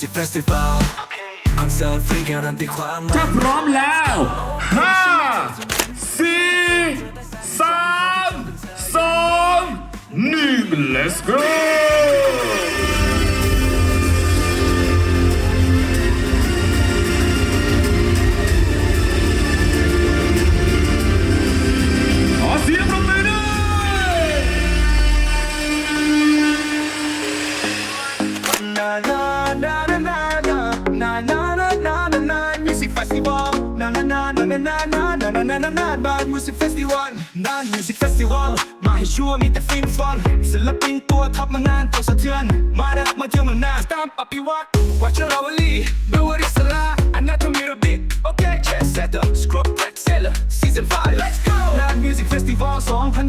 Music Festival คอนเสิร์ตฟรีการันตีความมัถ้านพร้อมแล้วห้าสี่สามสองหนึ่ง let's go na na na na na na Music Festival Na na na na na na na na na na na na na Music Festival นาน Music Festival มาให้ชัวร์มีแต่ฟินฟอนศิลปินตัวท็อปมางานตัวสะเทือนมาดักมาเที่ยวเมืองนาสตามปฏิวัติวัชราวลีเบลวริสลาอนาโทมีระบิดโอเคเชสเซตเตอร์สครอปแบล็กเซลล์ซีซั่น5 let's go นาน Music Festival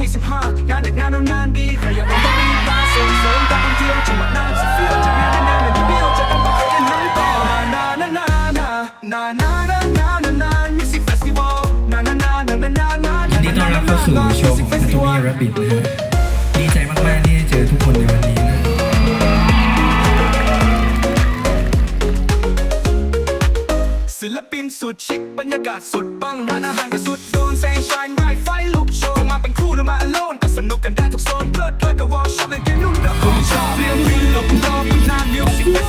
2025งานเด็กงานเอางานดีใครอยากมาต้องรีบมาส่งเสริมการท่องเที่ยวจังหวัด นานานานานานานา Music Festival นานานานานานานายินดีต้อนรับเข้าสู่โชว์ของ Anatomy Rabbit นะฮะดีใจมากๆที่ได้เจอทุกคนในวันนี้นะศิลปินสุดชิคบรรยากาศสุดปังร้านอาหารก็สุดโดนแสงชายไม้ไฟลุกโชว์มาเป็นคู่หรือมาอโลนก็สนุกกันได้ทุกโซนเพลิดเพลินกับวอลชอบเล่นเกมนุ่นกับคุณชอบเรียงวินลบรอบนานมิวสิก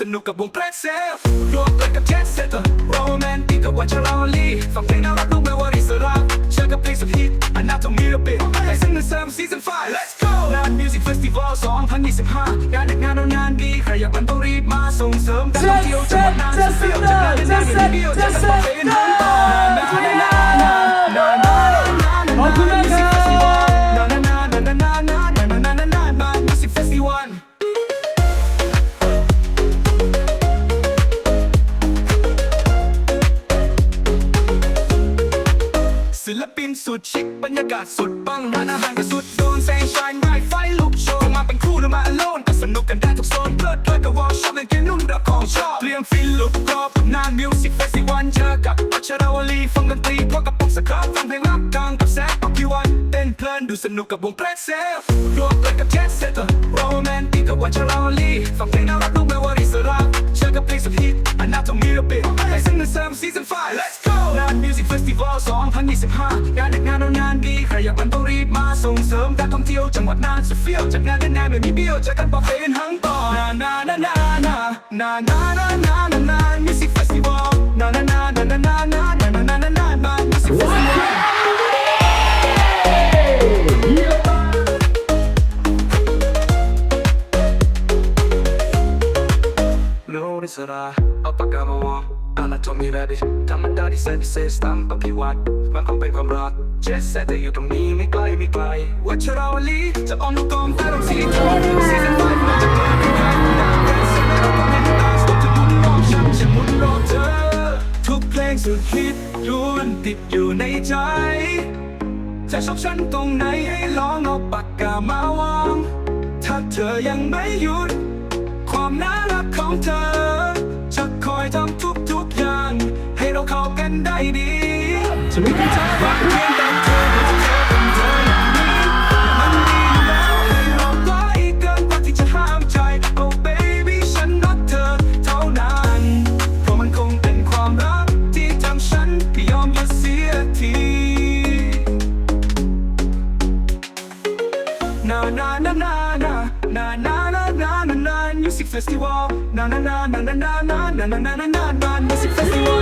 se nunca bom pra ser. Uro, treka, jet, seta สุดชิคบรรยากาศสุดปังร้านอาหารก็สุดโดนแสงชายไม้ไฟลุกโชว์มาเป็นคู่หรือมาอโลนก็สนุกกันได้ทุกโซนเพลิดเพลินกับวอลชอบเล่นเกมนุ่นรักของชอบเตรียมฟินลุกกรอบนานมิวสิกเฟสติวัลเจอกับอัชราวลีฟังดนตรีพร้อมกับปงสครับฟังเพลงรักกลางกับแซกของพี่วันเต้นเพลินดูสนุกกับวงเพลงเซลรวมกันกับเจสเซตเตอร์โรแมนติกกับวัชราวลีฟังเพลงน่ารักรู้ไหมว่าอิสระเชื่อกับเพลงสุดฮิตอันน่าต้องมีระเบียบให้ซึ่งในเสริมซีซั่น5 let's go งาน Music Festival 2025งานเด็กงานเอางาน จังหวัดน่านจะเฟี้ยวจากงานแน่นๆไม่มีเบี้ยวจากกันปะเป็นทั้งต่อนานานานานานานานานานานา Music Festival นานานานานานานานานานานานา Music Festival โลริสราเอาปากกามาวงอานาโทมีแรดิธรรมดาที่เซนเซสตามปฏิวัติมันคงเป็นความรัก เจสเซแต่อยู่ตรงนี้ไม่ไกลไม่ไกลวัชราวลีจะออนลูกกองแต่เราสีทองซีซั่นไฟมันจะเกิดขึ้นได้นานเป็นเซนเราต้องเล่นตาสจะมุนรอบฉันจะมุนรอบเธอ ทุกเพลงสุดฮิตล้วนติดอยู่ในใจจะชอบฉันตรงไหนให้ลองเอาปากกามาวาง ถ้าเธอยังไม่หยุด ความน่ารักของเธอ จะคอยทำทุกๆอย่าง ให้เราเข้ากันได้ดี จะไม่มีเธอรักเพียง festival na na na na na na na na na na na na music festival